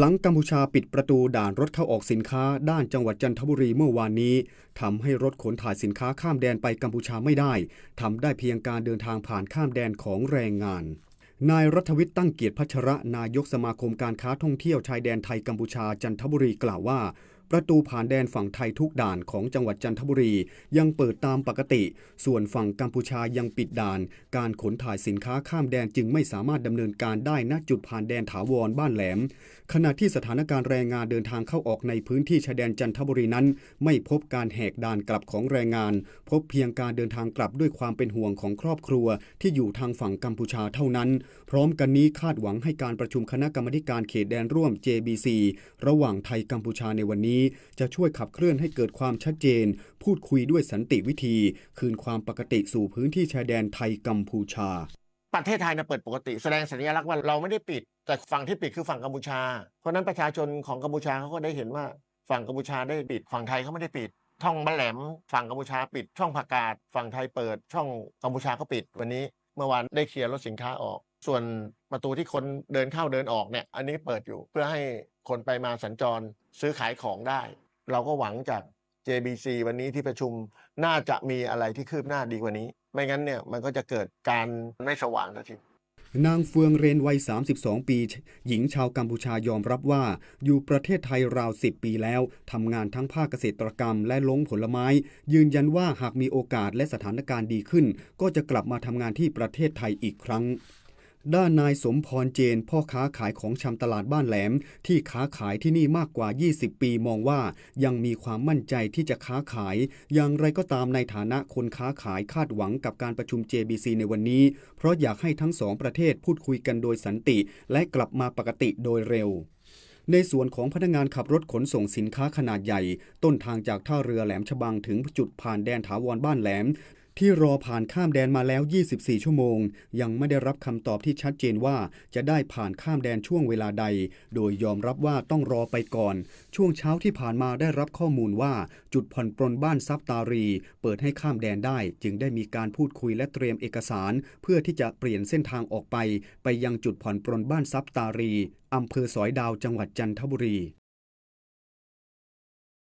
หลังกัมพูชาปิดประตูด่านรถเข้าออกสินค้า ด้านจังหวัดจันทบุรีเมื่อวานนี้ทำให้รถขนถ่ายสินค้าข้ามแดนไปกัมพูชาไม่ได้ทำได้เพียงการเดินทางผ่านข้ามแดนของแรงงาน นายรัฐวิทย์ตั้งเกียรติพัชระนายกสมาคมการค้าท่องเที่ยวชายแดนไทยกัมพูชาจันทบุรีกล่าวว่า ประตูผ่านแดนฝั่งไทยทุกด่านของจังหวัดจันทบุรี ยังเปิดตามปกติ ส่วนฝั่งกัมพูชายังปิดด่าน การขนถ่ายสินค้าข้ามแดนจึงไม่สามารถดำเนินการได้ณจุดผ่านแดนถาวรบ้านแหลม ขณะที่สถานการณ์แรงงานเดินทางเข้าออกในพื้นที่ชายแดนจันทบุรีนั้น ไม่พบการแหกด่านกลับของแรงงาน พบเพียงการเดินทางกลับด้วยความเป็นห่วงของครอบครัว ที่อยู่ทางฝั่งกัมพูชาเท่านั้น พร้อมกันนี้คาดหวังให้การประชุมคณะกรรมการเขตแดนร่วม JBC ระหว่างไทยกัมพูชาในวันนี้จะช่วยขับเคลื่อนให้เกิดความชัดเจน พูดคุยด้วยสันติวิธี คืนความปกติสู่พื้นที่ชายแดนไทยกัมพูชา ประเทศไทยนะเปิดปกติแสดงสัญลักษณ์ว่าเราไม่ได้ปิด แต่ฝั่งที่ปิดคือฝั่งกัมพูชา เพราะนั้นประชาชนของกัมพูชาเขาก็ได้เห็นว่าฝั่งกัมพูชาได้ปิด ฝั่งไทยเขาไม่ได้ปิดช่องบ้านแหลมฝั่งกัมพูชาปิดช่องผักกาดฝั่งไทยเปิด ช่องกัมพูชาก็ปิดวันนี้ เมื่อวานได้เคลียร์รถสินค้าออก ส่วนประตูที่คนเดินเข้าเดินออกเนี่ย อันนี้เปิดอยู่เพื่อให้คนไปมาสัญจรซื้อขายของได้ เราก็หวังจาก JBC วันนี้ที่ประชุมน่าจะมีอะไรที่คืบหน้าดีกว่านี้ ไม่งั้นเนี่ยมันก็จะเกิดการไม่สว่างทันทีนางเฟืองเรนวัย 32 ปี หญิงชาวกัมพูชายอมรับว่า อยู่ประเทศไทยราว 10 ปีแล้ว ทำงานทั้งภาคเกษตรกรรมและลงผลไม้ ยืนยันว่าหากมีโอกาสและสถานการณ์ดีขึ้น ก็จะกลับมาทำงานที่ประเทศไทยอีกครั้ง ด้านนายสมพรเจน พ่อค้าขายของชำตลาดบ้านแหลม ที่ค้าขายที่นี่มากกว่า 20 ปีมองว่ายังมีความมั่นใจที่จะค้าขาย อย่างไรก็ตามในฐานะคนค้าขายคาดหวังกับการประชุม JBC ในวันนี้ เพราะอยากให้ทั้งสองประเทศพูดคุยกันโดยสันติ และกลับมาปกติโดยเร็วในส่วนของพนักงานขับรถขนส่งสินค้าขนาดใหญ่ ต้นทางจากท่าเรือแหลมฉบังถึงจุดผ่านแดนถาวรบ้านแหลม ที่รอผ่านข้ามแดนมาแล้ว 24 ชั่วโมง ยังไม่ได้รับคำตอบที่ชัดเจนว่าจะได้ผ่านข้ามแดนช่วงเวลาใด โดยยอมรับว่าต้องรอไปก่อน ช่วงเช้าที่ผ่านมาได้รับข้อมูลว่า จุดผ่อนปรนบ้านซับตารี เปิดให้ข้ามแดนได้ จึงได้มีการพูดคุยและเตรียมเอกสาร เพื่อที่จะเปลี่ยนเส้นทางออกไป ไปยังจุดผ่อนปรนบ้านซับตารีอำเภอสอยดาวจังหวัดจันทบุรี